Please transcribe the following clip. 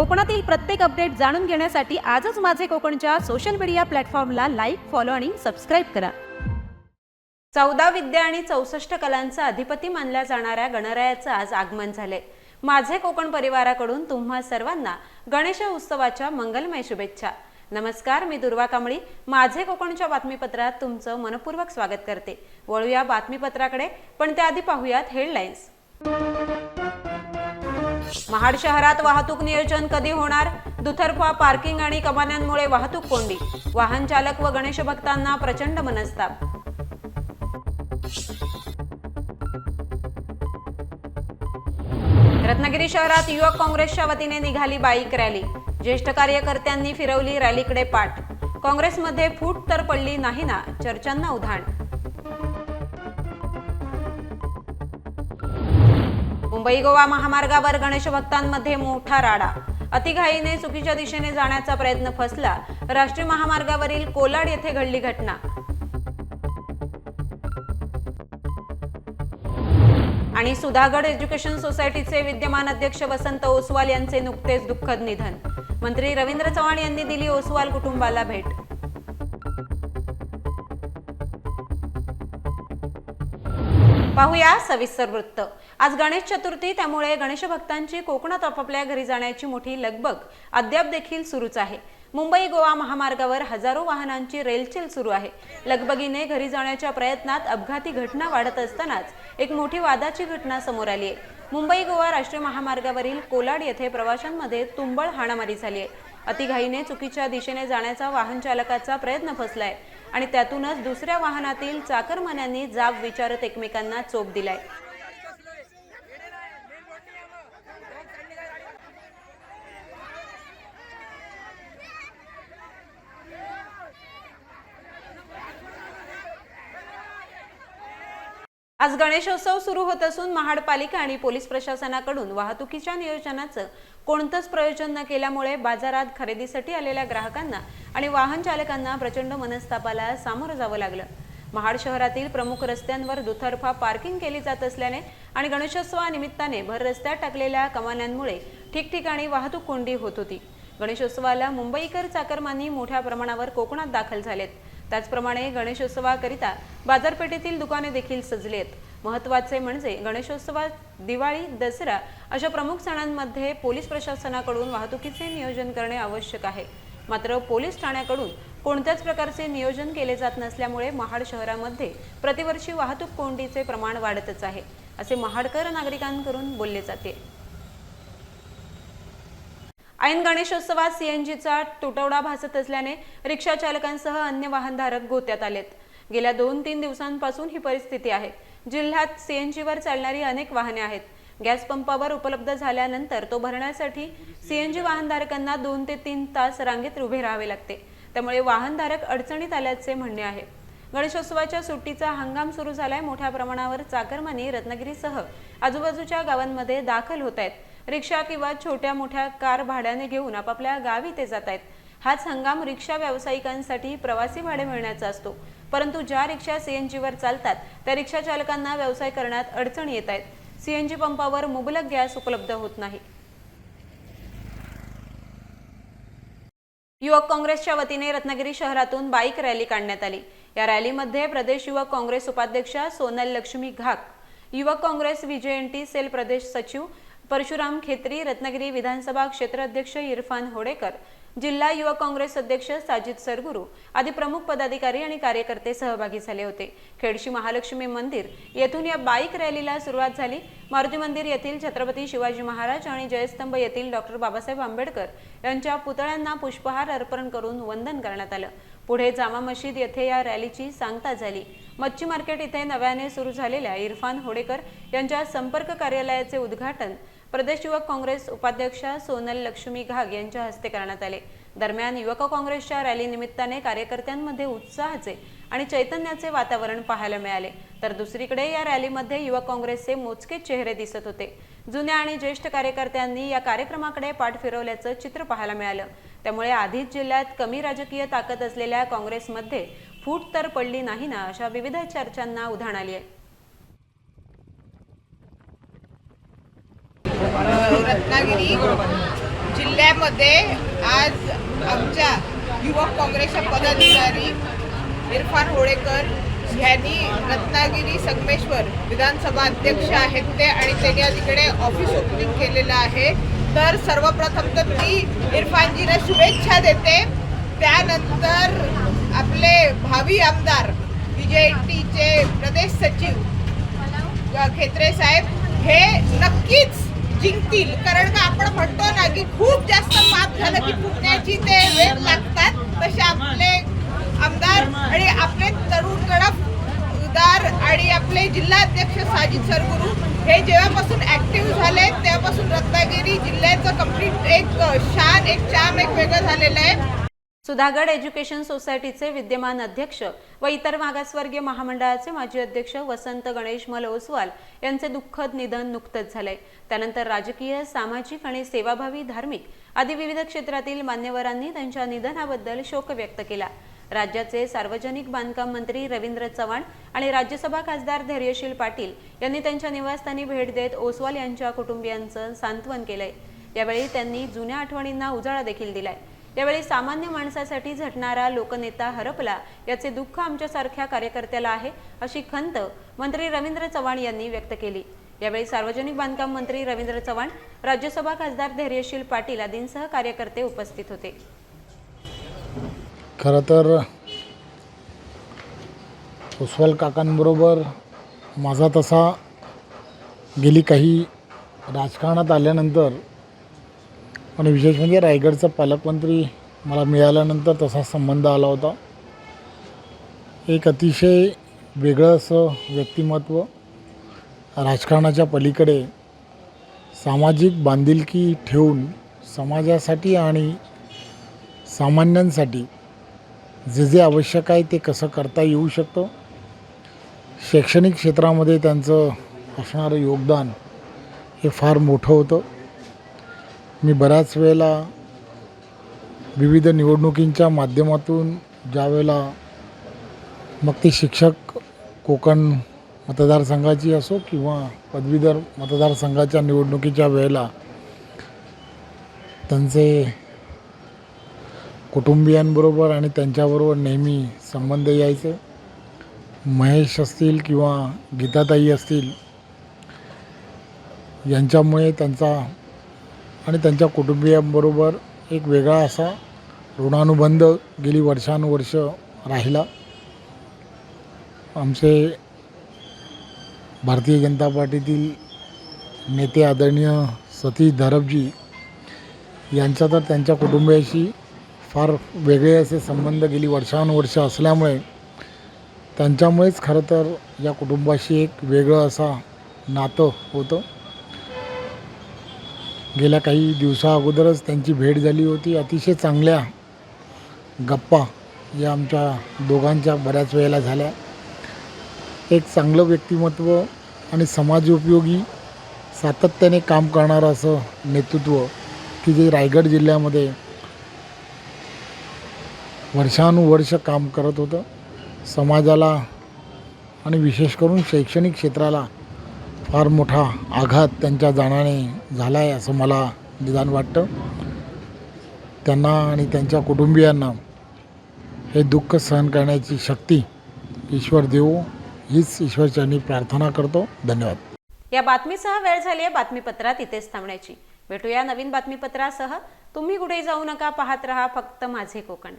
कोकणातील प्रत्येक अपडेट जाणून घेण्यासाठी आजच माझे कोकणच्या सोशल मीडिया प्लॅटफॉर्मला लाईक फॉलो आणि सबस्क्राईब करा. चौदा विद्या आणि चौसष्ट कलांचा अधिपती मानल्या जाणाऱ्या गणरायाचं आज आगमन झाले. माझे कोकण परिवाराकडून तुम्हा सर्वांना गणेश उत्सवाच्या मंगलमय शुभेच्छा. नमस्कार मी दुर्वा कांबळी. माझे कोकणच्या बातमीपत्रात तुमचं मनपूर्वक स्वागत करते. वळूया बातमीपत्राकडे पण त्याआधी पाहूयात हेडलाईन्स महाड शहरात वाहतूक नियोजन कधी होणार? दुथरफा पार्किंग आणि कमान्यांमुळे वाहतूक कोंडी. वाहन चालक व गणेश भक्तांना प्रचंड मनस्ताप. रत्नागिरी शहरात युवक काँग्रेसच्या वतीने निघाली बाईक रॅली. ज्येष्ठ कार्यकर्त्यांनी फिरवली रॅलीकडे पाठ. काँग्रेसमध्ये फूट तर पडली नाही ना चर्चांना उधाण. मुंबई गोवा महामार्गावर गणेश भक्तांमध्ये मोठा राडा. अतिघाईने चुकीच्या दिशेने जाण्याचा प्रयत्न फसला. राष्ट्रीय महामार्गावरील कोलाड येथे घडली घटना. आणि सुधागड एज्युकेशन सोसायटीचे विद्यमान अध्यक्ष वसंत ओसवाल यांचे नुकतेच दुःखद निधन. मंत्री रवींद्र चव्हाण यांनी दिली ओसवाल कुटुंबाला भेट. पाहूया सविस्तर वृत्त. आज गणेश चतुर्थी त्यामुळे गणेश भक्तांची कोकणात आपापल्या घरी जाण्याची मोठी लगबग अद्याप देखील सुरूच आहे. मुंबई गोवा महामार्गावर हजारो वाहनांची रेलचेल सुरू आहे. लगबगीने घरी जाण्याच्या प्रयत्नात अपघाती घटना वाढत असतानाच एक मोठी वादाची घटना समोर आली आहे. मुंबई गोवा राष्ट्रीय महामार्गावरील कोलाड येथे प्रवाशांमध्ये तुंबळ हाणामारी झाली आहे. अतिघाईने चुकीच्या दिशेने जाण्याचा वाहन चालकाचा प्रयत्न फसलाय आणि त्यातूनच दुसऱ्या वाहनातील चाकरमान्यांनी जाब विचारत एकमेकांना चोप दिलाय. आज गणेशोत्सव सुरू होत असून महाडपालिका आणि पोलीस प्रशासनाकडून वाहतुकीच्या नियोजनाचं कोणतंच प्रयोजन न केल्यामुळे बाजारात खरेदीसाठी आलेल्या ग्राहकांना आणि वाहन चालकांना प्रचंड मनस्तापाला सामोरं जावं लागलं. महाड शहरातील प्रमुख रस्त्यांवर दुतर्फा पार्किंग केली जात असल्याने आणि गणेशोत्सवानिमित्ताने भर रस्त्यात टाकलेल्या कमान्यांमुळे ठिकठिकाणी वाहतूक कोंडी होत होती. गणेशोत्सवाला मुंबईकर चाकरमानी मोठ्या प्रमाणावर कोकणात दाखल झालेत. त्याचप्रमाणे गणेशोत्सवाकरिता बाजारपेठेतील दुकाने देखील सजली आहेत महत्त्वाचे म्हणजे गणेशोत्सवात दिवाळी दसरा अशा प्रमुख सणांमध्ये पोलीस प्रशासनाकडून वाहतुकीचे नियोजन करणे आवश्यक आहे. मात्र पोलीस ठाण्याकडून कोणत्याच प्रकारचे नियोजन केले जात नसल्यामुळे महाड शहरामध्ये प्रतिवर्षी वाहतूक कोंडीचे प्रमाण वाढतच आहे असे महाडकर नागरिकांकडून बोलले जाते. ऐन गणेशोत्सवात सीएनजीचा तुटवडा भासत असल्याने रिक्षा चालकांसह अन्य वाहनधारक गोत्यात आलेत. गेल्या दोन तीन दिवसांपासून ही परिस्थिती आहे. जिल्ह्यात सीएनजीवर चालणारी अनेक वाहने आहेत. गॅस पंपावर उपलब्ध झाल्यानंतर तो भरण्यासाठी सीएनजी वाहनधारकांना दोन ते तीन तास रांगेत उभे राहावे लागते. त्यामुळे वाहनधारक अडचणीत आल्याचे म्हणणे आहे. गणेशोत्सवाच्या सुट्टीचा हंगाम सुरू झालाय. मोठ्या प्रमाणावर चाकरमानी रत्नागिरीसह आजूबाजूच्या गावांमध्ये दाखल होत आहेत. रिक्षा किंवा छोट्या मोठ्या कार भाड्याने घेऊन आपापल्या गावी ते जात आहेत हाच हंगाम रिक्षा व्यावसायिकांसाठी प्रवासी भाडे मिळण्याचा असतो. परंतु ज्या रिक्षा सीएनजीवर चालतात त्या रिक्षा चालकांना व्यवसाय करण्यात अडचणी येत आहेत. सीएनजी पंपावर मुबलक गॅस उपलब्ध होत नाही. युवक काँग्रेसच्या वतीने रत्नागिरी शहरातून बाईक रॅली काढण्यात आली. या रॅलीमध्ये प्रदेश युवक काँग्रेस उपाध्यक्षा सोनल लक्ष्मी घाक युवक काँग्रेस व्हीजेएनटी सेल प्रदेश सचिव परशुराम खेत्री रत्नागिरी विधानसभा क्षेत्र अध्यक्ष इरफान होडेकर जिल्हा युवक काँग्रेस अध्यक्ष साजिद सरगुरू आदी प्रमुख पदाधिकारी आणि कार्यकर्ते सहभागी झाले होते. खेडशी महालक्ष्मी मंदिर येथून या बाईक रॅलीला सुरुवात झाली. मारुती मंदिर येथील छत्रपती शिवाजी महाराज आणि जयस्तंभ येथील डॉक्टर बाबासाहेब आंबेडकर यांच्या पुतळ्यांना पुष्पहार अर्पण करून वंदन करण्यात आलं. पुढे जामा मशीद येथे या रॅलीची सांगता झाली. मच्छी मार्केट इथे नव्याने सुरू झालेल्या इरफान होडेकर यांच्या संपर्क कार्यालयाचे उद्घाटन प्रदेश युवक काँग्रेस उपाध्यक्ष सोनल लक्ष्मी घाग यांच्या हस्ते करण्यात आले. दरम्यान युवक काँग्रेसच्या रॅली निमित्ताने कार्यकर्त्यांमध्ये उत्साहाचे आणि चैतन्याचे वातावरण पाहायला मिळाले. तर दुसरीकडे या रॅलीमध्ये युवक काँग्रेसचे मोजके चेहरे दिसत होते. जुन्या आणि ज्येष्ठ कार्यकर्त्यांनी या कार्यक्रमाकडे पाठ फिरवल्याचं चित्र पाहायला मिळालं. त्यामुळे आधीच जिल्ह्यात कमी राजकीय ताकद असलेल्या काँग्रेसमध्ये फूट तर पडली नाही ना अशा विविध चर्चांना उधाण आली आहे. रत्नागिरी जिल्ह्यामध्ये आज आमच्या युवक काँग्रेसच्या पदाधिकारी इरफान होळेकर ह्यांनी रत्नागिरी संगमेश्वर विधानसभा अध्यक्ष आहेत ते आणि त्यांनी आज इकडे ऑफिस ओपनिंग केलेलं आहे. तर सर्वप्रथम तर मी इरफानजीला शुभेच्छा देते. त्यानंतर आपले भावी आमदार टीचे प्रदेश सचिव खेत्रे साहेब हे नक्कीच जिंकतील. कारण का आपण म्हणतो ना की खूप जास्त पाप झालं की फुटण्याची ते वेग लागतात. तसे आपले आमदार आणि आपले तरुण गडफदार आणि आपले जिल्हाध्यक्ष साजिद सरगुरू हे जेव्हापासून ऍक्टिव्ह झाले तेव्हापासून रत्नागिरी जिल्ह्याचं कंप्लीट एक शान एक चाम एक वेगळं झालेलं आहे. सुधागड एज्युकेशन सोसायटीचे विद्यमान अध्यक्ष व इतर मागासवर्गीय महामंडळाचे माजी अध्यक्ष वसंत गणेश मल ओसवाल यांचे दुःखद निधन नुकतंच झालंय. त्यानंतर राजकीय सामाजिक आणि सेवाभावी धार्मिक आदी विविध क्षेत्रातील मान्यवरांनी त्यांच्या निधनाबद्दल शोक व्यक्त केला. राज्याचे सार्वजनिक बांधकाम मंत्री रवींद्र चव्हाण आणि राज्यसभा खासदार धैर्यशील पाटील यांनी त्यांच्या निवासस्थानी भेट देत ओसवाल यांच्या कुटुंबियांचं सांत्वन केलंय. यावेळी त्यांनी जुन्या आठवणींना उजाळा देखील दिलाय. यावेळी सामान्य माणसासाठी झटणारा लोकनेता हरपला याचे दुःख आमच्यासारख्या कार्यकर्त्याला आहे अशी खंत मंत्री रवींद्र चव्हाण यांनी व्यक्त केली. यावेळी सार्वजनिक बांधकाम मंत्री रवींद्र चव्हाण राज्यसभा खासदार धैर्यशील पाटील आदींसह कार्यकर्ते उपस्थित होते. खरं तर उस्वल काकांबरोबर माझा तसा गेली काही राजकारणात आल्यानंतर आणि विशेष म्हणजे रायगडचा पालकमंत्री मला मिळाल्यानंतर तसा संबंध आला होता. एक अतिशय वेगळं असं व्यक्तिमत्व राजकारणाच्या पलीकडे सामाजिक बांधिलकी ठेवून समाजासाठी आणि सामान्यांसाठी जे जे आवश्यक आहे ते कसं करता येऊ शकतं शैक्षणिक क्षेत्रामध्ये त्यांचं असणारं योगदान हे फार मोठं होतं. मी बऱ्याच वेळेला विविध निवडणुकींच्या माध्यमातून ज्यावेळेला मग ती शिक्षक कोकण मतदारसंघाची असो किंवा पदवीधर मतदारसंघाच्या निवडणुकीच्या वेळेला त्यांचे कुटुंबियांबरोबर आणि त्यांच्याबरोबर नेहमी संबंध यायचे. महेश असतील किंवा गीताताई असतील यांच्यामुळे त्यांचा आणि त्यांच्या कुटुंबियांबरोबर एक वेगळा असा ऋणानुबंध गेली वर्षानुवर्ष राहिला. आमचे भारतीय जनता पार्टीतील नेते आदरणीय सतीश धरपजी यांचा तर त्यांच्या कुटुंबियाशी फार वेगळे असे संबंध गेली वर्षानुवर्ष असल्यामुळे त्यांच्यामुळेच खरं तर या कुटुंबाशी एक वेगळं असा नातं होतं. गेल्या काही दिवसा अगोदरच त्यांची भेट झाली होती. अतिशय चांगल्या गप्पा या आमच्या दोघांच्या बऱ्याच वेळेला झाल्या. एक चांगलं व्यक्तिमत्व आणि समाजोपयोगी सातत्याने काम करणारं असं नेतृत्व की जे रायगड जिल्ह्यामध्ये वर्षानुवर्ष काम करत होतं. समाजाला आणि विशेष करून शैक्षणिक क्षेत्राला फार मोठा आघात त्यांच्या जाण्याने झाला आहे असं मला निदान वाटतं. त्यांना आणि त्यांच्या कुटुंबियांना हे दुःख सहन करण्याची शक्ती ईश्वर देऊ हीच ईश्वरचरणी प्रार्थना करतो. धन्यवाद. या बातमीसह वेळ झाली आहे बातमीपत्रात इथेच थांबण्याची. भेटूया नवीन बातमीपत्रासह. तुम्ही कुठे जाऊ नका पाहत रहा फक्त माझे कोकण.